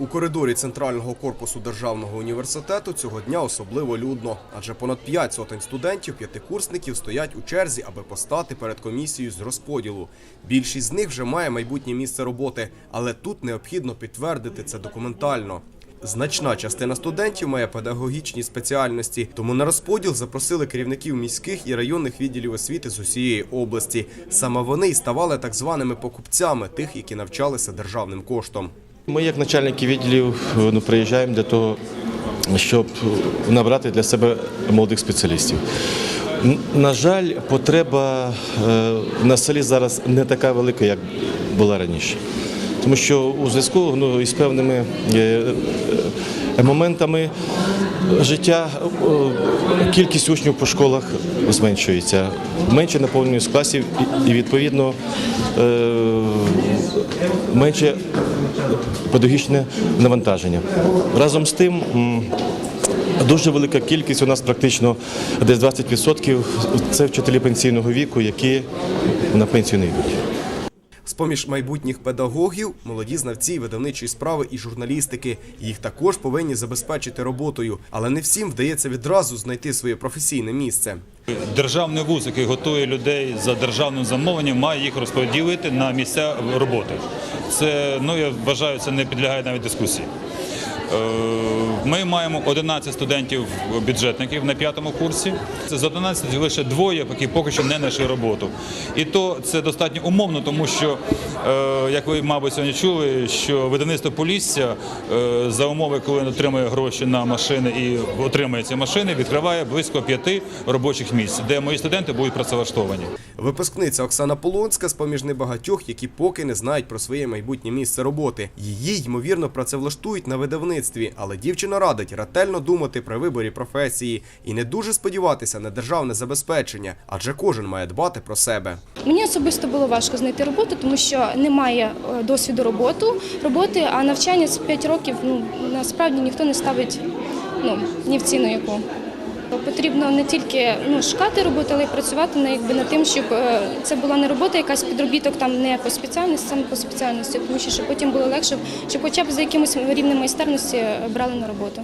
У коридорі центрального корпусу державного університету цього дня особливо людно, адже понад п'ять сотень студентів, п'ятикурсників стоять у черзі, аби постати перед комісією з розподілу. Більшість з них вже має майбутнє місце роботи, але тут необхідно підтвердити це документально. Значна частина студентів має педагогічні спеціальності, тому на розподіл запросили керівників міських і районних відділів освіти з усієї області. Саме вони й ставали так званими покупцями тих, які навчалися державним коштом. Ми, як начальники відділів, ну, приїжджаємо для того, щоб набрати для себе молодих спеціалістів. На жаль, потреба е, на селі зараз не така велика, як була раніше. Тому що у зв'язку ну, із певними е, е, моментами життя е, кількість учнів по школах зменшується, менше наповнюється класів і, відповідно е, менше педагогічне навантаження. Разом з тим. Дуже велика кількість у нас практично десь 20% це вчителі пенсійного віку, які на пенсію не йдуть. З-поміж майбутніх педагогів молоді знавці видавничої справи і журналістики. Їх також повинні забезпечити роботою, але не всім вдається відразу знайти своє професійне місце. Державний вуз, який готує людей за державним замовленням, має їх розподілити на місця роботи. Це ну я вважаю, це не підлягає навіть дискусії. Ми маємо 11 студентів бюджетників на п'ятому курсі. Це з 11 лише двоє, які поки що не знайшли роботу. І то це достатньо умовно, тому що, е, як ви, мабуть, сьогодні чули, що видавництво Полісся е, за умови, коли отримує гроші на машини і отримує ці машини, відкриває близько п'яти робочих місць, де мої студенти будуть працевлаштовані. Випускниця Оксана Полонська з поміж небагатьох, які поки не знають про своє майбутнє місце роботи. Її ймовірно працевлаштують на видавництві, але дівчина радить ретельно думати при виборі професії і не дуже сподіватися на державне забезпечення, адже кожен має дбати про себе. Мені особисто було важко знайти роботу, тому що немає е, досвіду роботу, роботи, а навчання з 5 років ну, насправді ніхто не ставить ну, ні в ціну яку. Потрібно не тільки ну, шукати роботу, але й працювати на, якби, над тим, щоб е, це була не робота, якась підробіток там не по спеціальності, саме по спеціальності, тому що щоб потім було легше, щоб хоча б за якимось рівнем майстерності е, брали на роботу.